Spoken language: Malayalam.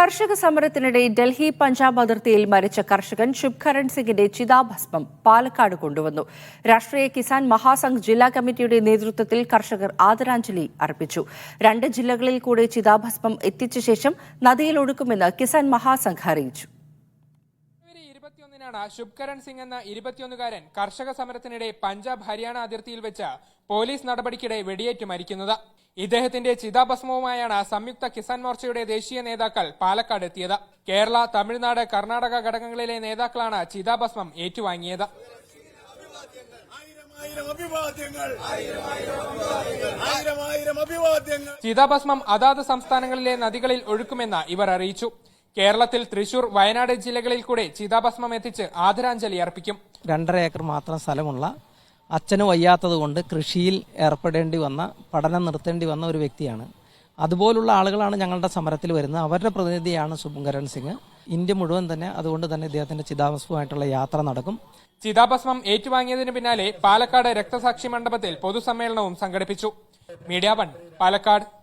കർഷക സമരത്തിനിടെ ഡൽഹി പഞ്ചാബ് അതിർത്തിയിൽ മരിച്ച കർഷകൻ ശുഭ്കരൺ സിംഗിന്റെ ചിതാഭസ്മം പാലക്കാട് കൊണ്ടുവന്നു. രാഷ്ട്രീയ കിസാൻ മഹാസംഘ് ജില്ലാ കമ്മിറ്റിയുടെ നേതൃത്വത്തിൽ കർഷകർ ആദരാഞ്ജലി അർപ്പിച്ചു. രണ്ട് ജില്ലകളിൽ കൂടെ ചിതാഭസ്മം എത്തിച്ച ശേഷം നദിയിൽ ഒഴുക്കുമെന്ന് കിസാൻ മഹാസംഘ് അറിയിച്ചു. ഇരുപത്തിയൊന്നിനാണ് ശുഭ്കരൺ സിംഗ് എന്ന ഇരുപത്തിയൊന്നുകാരൻ കർഷക സമരത്തിനിടെ പഞ്ചാബ് ഹരിയാന അതിർത്തിയിൽ വെച്ച് പോലീസ് നടപടിക്കിടെ വെടിയേറ്റ് മരിക്കുന്നത്. ഇദ്ദേഹത്തിന്റെ ചിതാഭസ്മവുമായാണ് സംയുക്ത കിസാൻ മോർച്ചയുടെ ദേശീയ നേതാക്കൾ പാലക്കാട് എത്തിയത്. കേരള തമിഴ്നാട് കർണാടക ഘടകങ്ങളിലെ നേതാക്കളാണ് ചിതാഭസ്മം ഏറ്റുവാങ്ങിയത്. ചിതാഭസ്മം അതാത് സംസ്ഥാനങ്ങളിലെ നദികളിൽ ഒഴുക്കുമെന്ന് ഇവർ അറിയിച്ചു. കേരളത്തിൽ തൃശൂർ വയനാട് ജില്ലകളിൽ കൂടെ ചിതാഭസ്മം എത്തിച്ച് ആദരാഞ്ജലി അർപ്പിക്കും. രണ്ടര ഏക്കർ മാത്രം സ്ഥലമുള്ള അച്ഛന് വയ്യാത്തതുകൊണ്ട് കൃഷിയിൽ ഏർപ്പെടേണ്ടി വന്ന പഠനം നിർത്തേണ്ടി വന്ന ഒരു വ്യക്തിയാണ്. അതുപോലുള്ള ആളുകളാണ് ഞങ്ങളുടെ സമരത്തിൽ വരുന്നത്. അവരുടെ പ്രതിനിധിയാണ് ശുഭങ്കരൺ സിംഗ്. ഇന്ത്യ മുഴുവൻ തന്നെ അതുകൊണ്ട് തന്നെ ഇദ്ദേഹത്തിന്റെ ചിതാഭസ്മമായിട്ടുള്ള യാത്ര നടക്കും. ചിതാഭസ്മം ഏറ്റുവാങ്ങിയതിന് പിന്നാലെ പാലക്കാട് രക്തസാക്ഷി മണ്ഡപത്തിൽ പൊതുസമ്മേളനവും സംഘടിപ്പിച്ചു. Media one Palakkad.